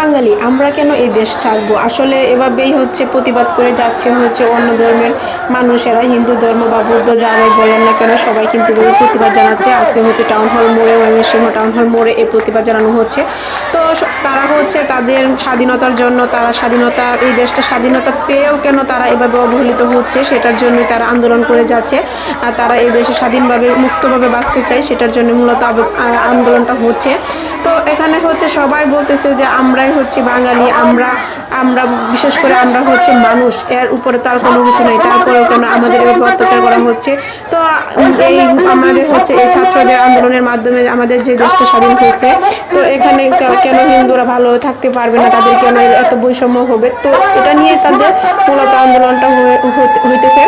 বাঙালি, আমরা কেন এই দেশ ছাড়বো? আসলে এভাবেই হচ্ছে প্রতিবাদ করে যাচ্ছে হচ্ছে অন্য ধর্মের মানুষেরা, হিন্দু ধর্ম বা বৌদ্ধ যারাই বলেন না কেন, সবাই কিন্তু প্রতিবাদ জানাচ্ছে। আজকে হচ্ছে টাউন হল মোড়ে, ময়মনসিংহ টাউন হল মোড়ে এই প্রতিবাদ জানানো হচ্ছে। তো তারা হচ্ছে তাদের স্বাধীনতার জন্য, তারা স্বাধীনতা, এই দেশটা স্বাধীনতা পেয়েও কেন তারা এভাবে অবহেলিত হচ্ছে সেটার জন্য তারা আন্দোলন করে যাচ্ছে। আর তারা এই দেশে স্বাধীনভাবে, মুক্তভাবে বাঁচতে চায় সেটার জন্য মূলত আন্দোলনটা হচ্ছে। তো এখানে হচ্ছে সবাই বলতেছে যে আমরাই হচ্ছে বাঙালি, আমরা আমরা বিশেষ করে আমরা হচ্ছে মানুষ, এর উপরে তার কোনো কিছু নেই, তারপরেও কেন আমাদের এভাবে অত্যাচার করা হচ্ছে? তো এই আমাদের হচ্ছে এই ছাত্রদের আন্দোলনের মাধ্যমে আমাদের যে দেশটা স্বাধীন হয়েছে, তো এখানে কেন হিন্দুরা ভালো থাকতে পারবে না, তাদের কেন এত বৈষম্য হবে? তো এটা নিয়ে তাদের মূলত আন্দোলনটা হইতেছে।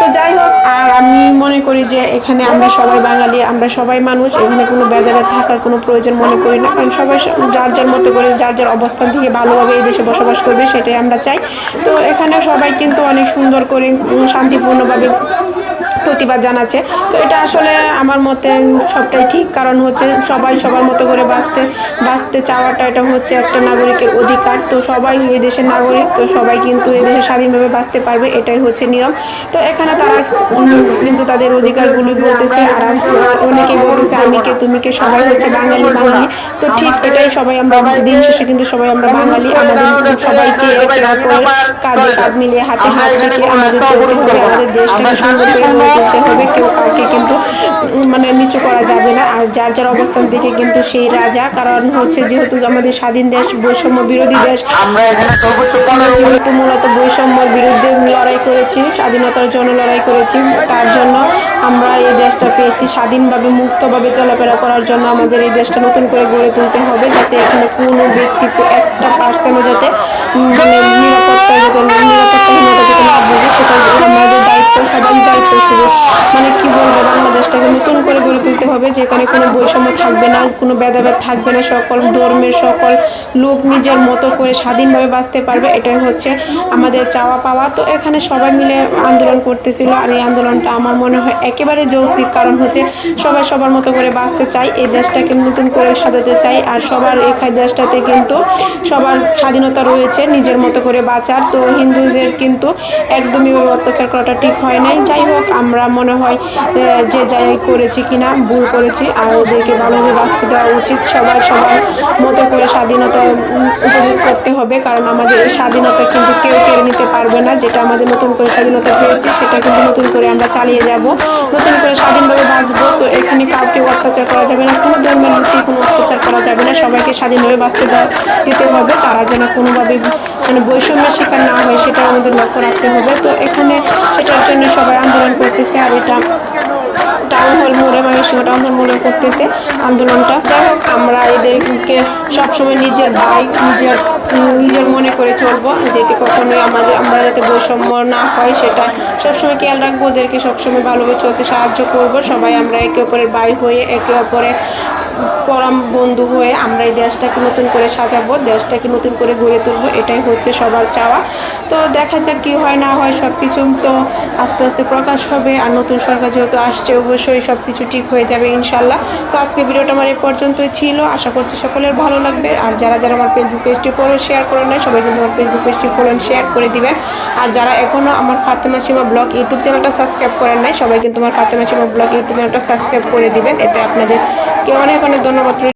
তো যাই হোক, আর আমি মনে করি যে এখানে আমরা সবাই বাঙালি, আমরা সবাই মানুষ, এখানে কোনো ভেদাভেদ থাকার কোনো প্রয়োজন মনে করি না। কারণ সবাই যার যার মতো করে, যার যার অবস্থান থেকে ভালোভাবে এই দেশে বসবাস করবে, সেটাই আমরা চাই। তো এখানে সবাই কিন্তু অনেক সুন্দর করে শান্তিপূর্ণভাবে প্রতিবাদ জানাচ্ছে। তো এটা আসলে আমার মতে সবটাই ঠিক। কারণ হচ্ছে সবাই সবার মতো করে বাঁচতে বাঁচতে চাওয়াটা এটা হচ্ছে একটা নাগরিকের অধিকার। তো সবাই এই দেশের নাগরিক, তো সবাই কিন্তু এই দেশে স্বাধীনভাবে বাঁচতে পারবে, এটাই হচ্ছে নিয়ম। তো এখানে তারা কিন্তু তাদের অধিকারগুলি বলতেছে, আর অনেকেই বলতেছে, আমি কে, তুমি কে? সবাই হচ্ছে বাঙালি বাঙালি। তো ঠিক এটাই সবাই আমরা দিন শেষে কিন্তু সবাই আমরা বাঙালি। আমাদের সবাইকে একে কাঁধে কাঁধ মিলিয়ে, হাতে হাত রেখে আমাদের চলতে হবে, আমাদের দেশটাকে সুন্দর করে তুলতে হবে কেউ কাউকে কিন্তু মানে নিচু করা যাবে না। আর যার যার অবস্থান থেকে কিন্তু সেই রাজা কারণ হচ্ছে যেহেতু আমাদের স্বাধীন দেশ বৈষম্য বিরোধী দেশ যেহেতু মূলত বৈষম্যের বিরুদ্ধে লড়াই করেছি স্বাধীনতার জন্য লড়াই করেছি তার জন্য আমরা এই দেশটা পেয়েছি। স্বাধীনভাবে মুক্তভাবে চলাফেরা করার জন্য আমাদের এই দেশটা নতুন করে গড়ে তুলতে হবে যাতে এখানে কোনো ব্যক্তি একটা পার্সেন্টও যাতে মানে নিরাপত্তা যাতে নিরাপত্তাহীনতা যাতে না বুঝে সেটা আমাদের দায়িত্ব। সবাই দায়িত্ব শুধু মানে কি বলব, বাংলাদেশটাকে নতুন করে গড়ে তুলতে হবে, যেখানে কোনো বৈষম্য থাকবে না, কোনো ভেদাভেদ থাকবে না, সকল ধর্মের সকল লোক নিজের মতো করে স্বাধীনভাবে বাঁচতে পারবে, এটাই হচ্ছে আমাদের চাওয়া পাওয়া। তো এখানে সবাই মিলে আন্দোলন করতেছিল, আর এই আন্দোলনটা আমার মনে হয় একেবারে যৌক্তিক কারণ হচ্ছে সবাই সবার মতো করে বাঁচতে চাই, এই দেশটাকে নতুন করে সাজাতে চাই, আর সবার এখানে দেশটাতে কিন্তু সবার স্বাধীনতা রয়েছে, নিজের মতো করে বাঁচার। তো হিন্দুদের কিন্তু একদমই অত্যাচার করাটা ঠিক হয় নাই। যাই হোক, আমরা মনে হয় যে যাই করেছি কিনা, ভুল করেছি, আর ওদেরকে ভালোভাবে বাঁচতে দেওয়া উচিত। সবার সবার মতো করে স্বাধীনতা উপভোগ করতে হবে, কারণ আমাদের এই স্বাধীনতা কিন্তু কেউ কেড়ে নিতে পারবে না। যেটা আমাদের নতুন করে স্বাধীনতা পেয়েছি, সেটা কিন্তু নতুন করে আমরা চালিয়ে যাব। নতুন করে স্বাধীনভাবে বাঁচবো, তো এখানে কাউকে অত্যাচার করা যাবে না, কোনো ধর্মের লোককে কোনো অত্যাচার করা যাবে না। সবাইকে স্বাধীনভাবে বাঁচতে দেওয়া দিতে হবে, তারা যেন কোনোভাবে মানে বৈষম্যের শিকার না হয় সেটা আমাদের লক্ষ্য রাখতে হবে। তো এখানে সবাই আন্দোলন করতেছে আর এটা টাউন হল মোড়ে ময়মনসিংহ টাউন হল মোড়ে করতেছে আন্দোলনটা। আমরা এদেরকে সবসময় নিজের ভাই, নিজের নিজের মনে করে চলবো। এদেরকে কখনোই আমাদের, আমরা যাতে বৈষম্য না হয় সেটা সবসময় খেয়াল রাখব। ওদেরকে সবসময় ভালোভাবে চলতে সাহায্য করব। সবাই আমরা একে অপরের ভাই হয়ে একে অপরের পরম বন্ধু হয়ে আমরা এই দেশটাকে নতুন করে সাজাবো, দেশটাকে নতুন করে গড়ে তুলবো, এটাই হচ্ছে সবার চাওয়া। তো দেখা যাক কী হয়, না হয় সব কিছু তো আস্তে আস্তে প্রকাশ হবে আর নতুন সরকার যেহেতু আসছে, অবশ্যই সব কিছু ঠিক হয়ে যাবে ইনশাল্লাহ। তো আজকে ভিডিওটা আমার এই পর্যন্তই ছিল। আশা করছি সকলের ভালো লাগবে। আর যারা যারা আমার ফেসবুক পেজটি ফলো শেয়ার করে নেয় সবাই কিন্তু আমার ফেসবুক পেজটি ফলো শেয়ার করে দিবেন। আর যারা এখনও আমার ফাতেমা সীমা ব্লগ ইউটিউব চ্যানেলটা সাবস্ক্রাইব করেন নাই, সবাই কিন্তু আমার ফাতেমা সীমা ব্লগ ইউটিউব চ্যানেলটা সাবস্ক্রাইব করে দিবেন। এতে আপনাদের অনেক অনেক ধন্যবাদ।